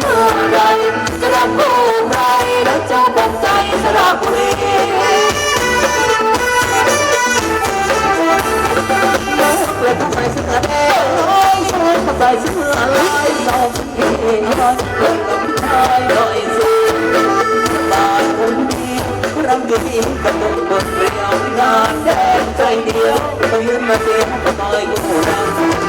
เมื่อไรสระบุรีแล้วเจ้าบอกใจสระบุรีและทำไมสิคะเด้ช่วยทำไมสิเมื่อไรเราเองเลยเลยเลยสิบาทคน กับตัวบนเรียวงานแดงใจเดียวต้องยืนมาเสียทำไมกูรัก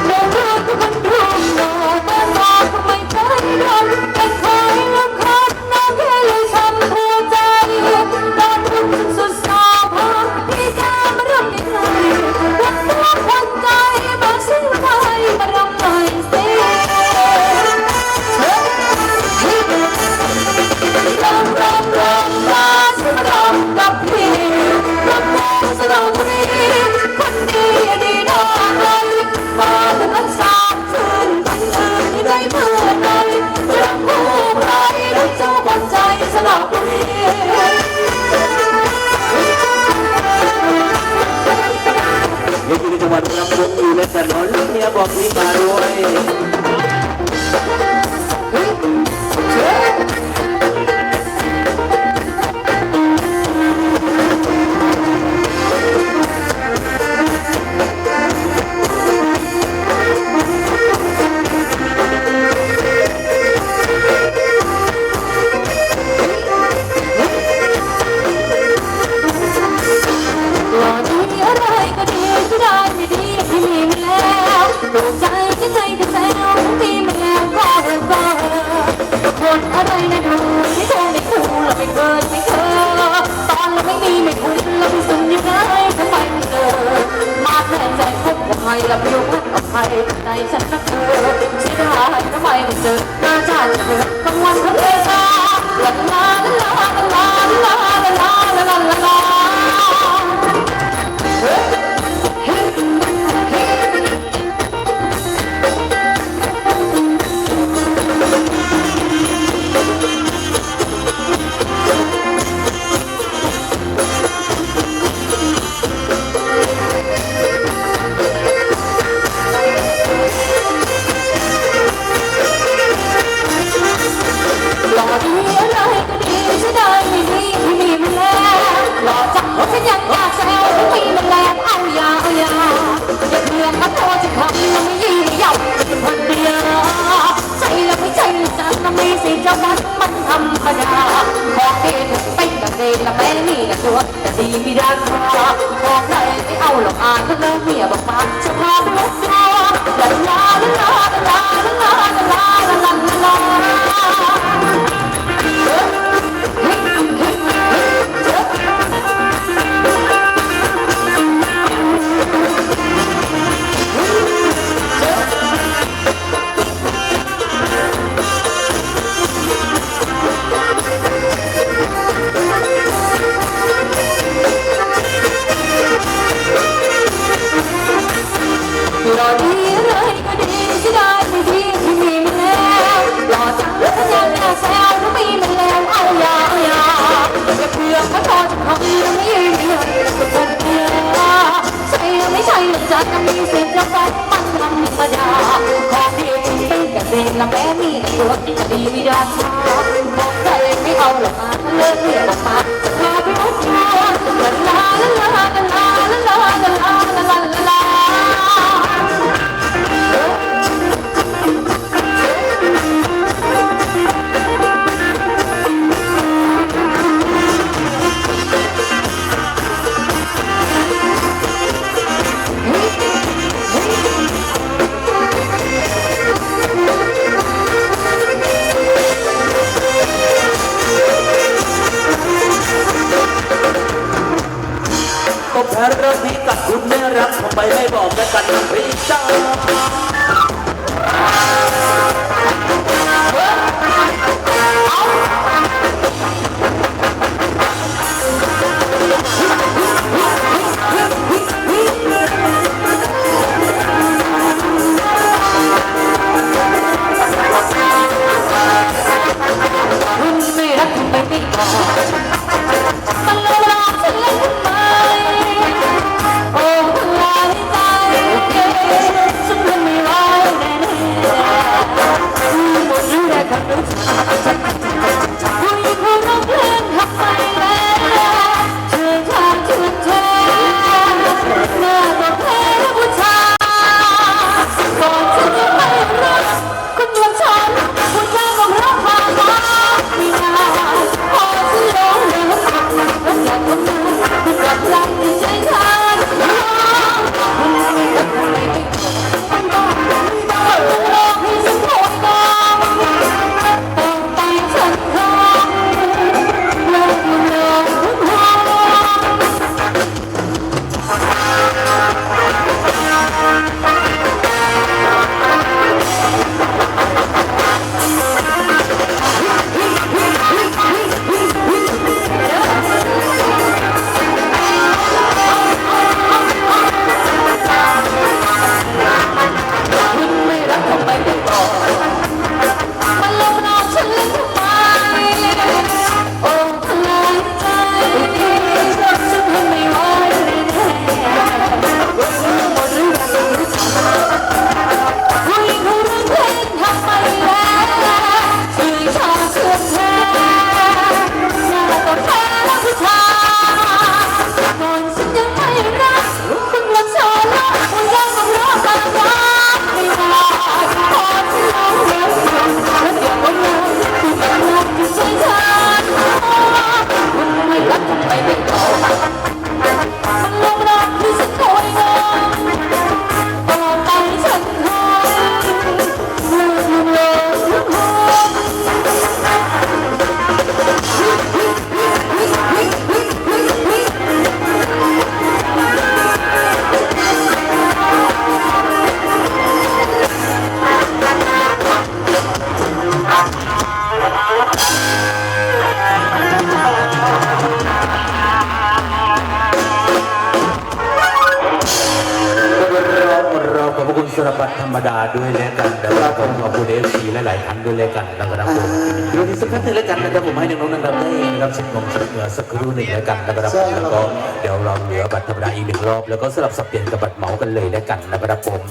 เดินทางทุกคนทุ่งนาบ้าตาทำไมใจดำเป็นคอยลำคันน้ำแค่เลยช้ำหัวใจตอนทุกข์สุดำกับพี่รำมาสระบุรีคนดีดีน้อยมาถึงนั้นสามคืนวันอื่นได้เมื่อใดจะรักผู้ใครแล้วเจ้าบนใจสระบุรีเด็กอยู่จังหวัดลำพูนอยู่ในถนนเมียบอกพี่มาด้วย ลำโยมวัดต่อาใครในฉันก็เธอเสียดายทำไมมันเจอหน้าฉันเธอกังวันทั้งเวลาลาลาลาลาลาลาลาลาลาลา สีนะตัวแต่ดีมีดันพอบอกเลยไม่เอาหรอกอ่านก็เลิกเมียบอกมาจะพาไปวัดพอลันลาลันลาลันลาลันลาลันลาลันลาลันลา ตัวดีมีราคาของใครไม่เอาหรอกมาเลิกเรียกออกมา พ้เรื่องนี้กับคุณไม่รักทำไมไม่บอกกันกันนะพี่จ้า คุณไม่รักทำไมไม่บอก นึ่งแล้วกันนะครับผมแล้วก็เดี๋ยวเราเหลือบัตรธรรมดาอีกหนึ่งรอบ แล้วก็สลับสับเปลี่ยนกับบัตรเหมากันเลยแล้วกันนะครับผม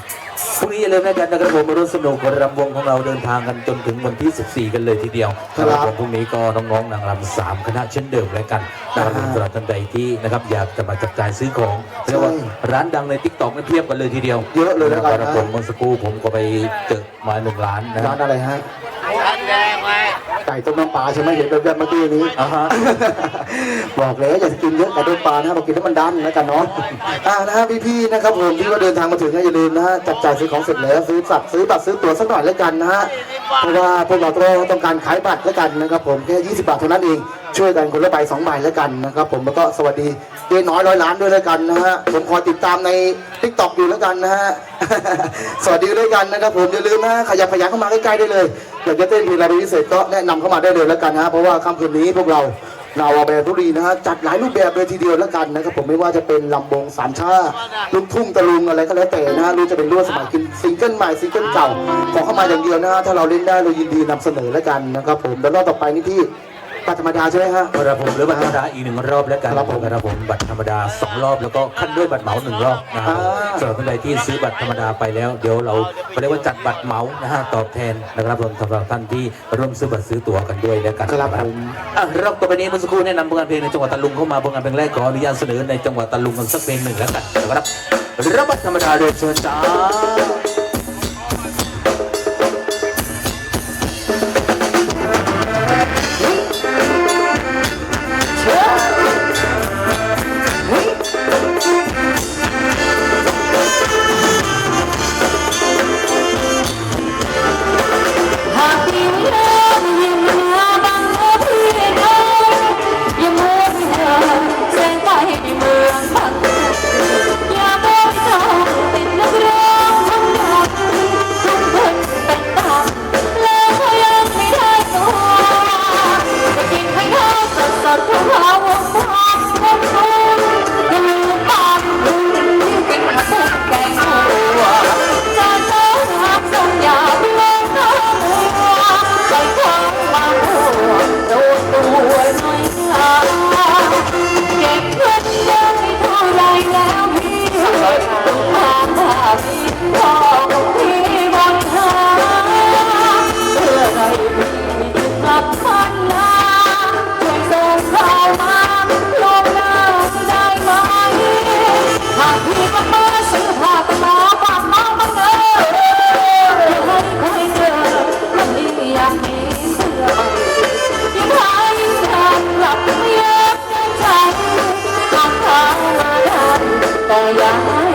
พรุ่งนี้อย่าลืมแล้วกันนะครับผมมาร่วมสนุกกับรำวงของเราเดินทางกันจนถึงวันที่ 14 กันเลยทีเดียวนะครับผมพรุ่งนี้ก็น้องๆนางรำสามคณะเช่นเดิมแล้วกันนะครับผมสำหรับท่านใดที่นะครับอยากจะมาจับจ่ายซื้อของเรียกว่าร้านดังในทิกตอกนั่นเพียบกันเลยทีเดียวเยอะเลยนะนะคครัรับบผมเมื่อสักครู่ผมก็ไปเจอมาหนึ่งร้านนะคร้ารับนอะไรฮะไก่ต้มน้ำปลาใช่ไหมเห็นแบบๆเมื่อกี้นี้อ่าฮะ บอกแล้วอย่ากินเยอะไก่ต้มปลานะเรากินแล้วมันดันแล้วกันเนาะอ่านะฮะพี่ๆนะครับผมที่ว่าเดินทางมาถึงนะอย่าลืมนะฮะจับจ่ายซื้อของเสร็จแล้วซื้อสัตว์ซื้อบัตรซื้อตั๋วสักหน่อยแล้วกันนะฮะเพราะว่าพวกเราต้องการขายบัตรแล้วกันนะครับผมแค่20 บาทเท่านั้นเองช่วยกันคนละใบสองใบแล้วกันนะครับผมแล้วก็สวัสดีเจ๊น้อยร้อยล้านด้วยแล้วกันนะฮะผมคอยติดตามในทิกตอกอยู่แล้วกันนะฮะ สวัสดีด้วยกันนะครับผมอย่าลืมนะขยับขยันเข้ามาใกล้ๆได้เลย อยากจะเต้นเพลงอะไรพิเศษก็แนะนำเข้ามาได้เลยแล้วกันนะเพราะว่าค่ำคืนนี้พวกเราเราอาแบบทุรีนะฮะจัดหลายรูปแบบเลยทีเดียวแล้วกันนะครับผมไม่ว่าจะเป็นลำวงสามชาลูกทุ่งตะลุงอะไรก็แล้วแต่นะฮะรู้จะเป็นรุ่นสมัยกินซิงเกิลใหม่ซิงเกิลเก่าขอเข้ามาอย่างเดียวนะฮะถ้าเราเล่นได้เรายินดีนำเสนอแล้วกันนะครับผมแล้วรอบต่อไปนี่ที่ ปัตธรรมดาใช่ไหมฮะครับผมหรือบัตรธรรมดาอีกหนึ่งรอบแล้วกันครับผมครับผมบัตรธรรมดาสองรอบแล้วก็ขั้นด้วยบัตรเหมาหนึ่งรอบนะครับอ่า สำหรับท่านใดที่ซื้อบัตรธรรมดาไปแล้วเดี๋ยวเราเขาเรียกว่าจัดบัตรเหมานะฮะตอบแทนนะครับผมสำหรับท่านที่ร่วมซื้อบัตรซื้อตั๋วกันด้วยแล้วกันครับผม อะรอบต่อไปนี้เมื่อสักครู่แนะนำผลงานเพลงในจังหวัดตะลุงเข้ามาผลงานเพลงแรกขออนุญาตเสนอในจังหวัดตะลุงกันสักเพลงหนึ่งแล้วกันนะครับรับบัตรธรรมดาโดยเชิญจ้า Daya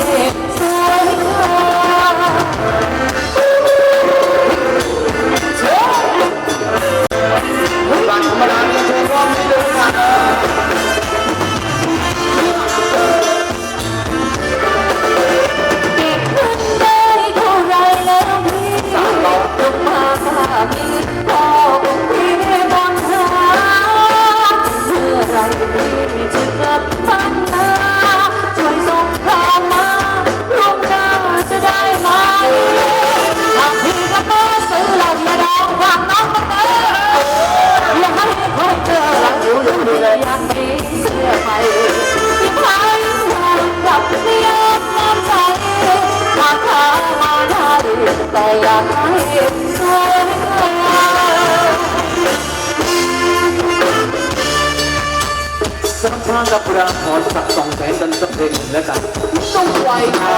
อยากให้สวยงามสักทางกับราขอสักสองแสนกันสักเพลงหนึ่งแล้วกันต้องไวขอ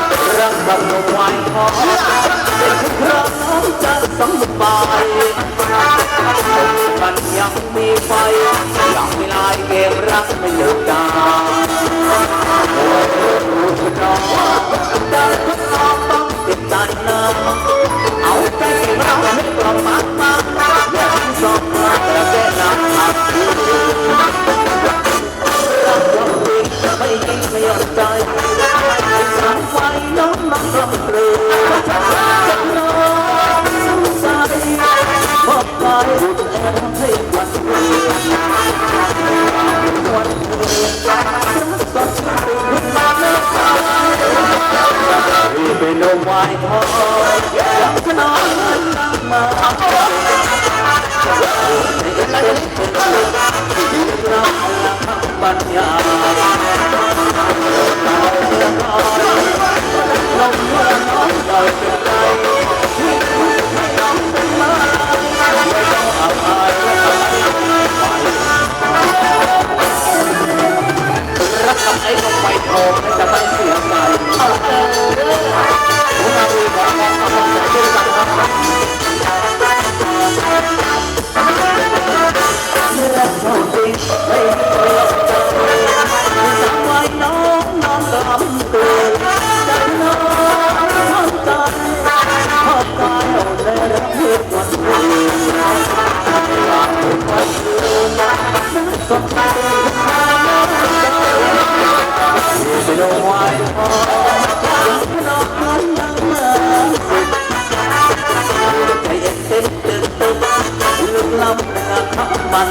รักกันเอาไว้พอเป็นทุกครั้งจะสมบายมันยังมีไฟยากมีลายเกมรักไม่เลิดกัน đầu ngoài thôi. Làm cái nó anh đang mơ Hãy subscribe cho kênh Ghiền Mì Gõ Để không bỏ lỡ những video hấp dẫn Don't want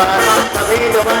Para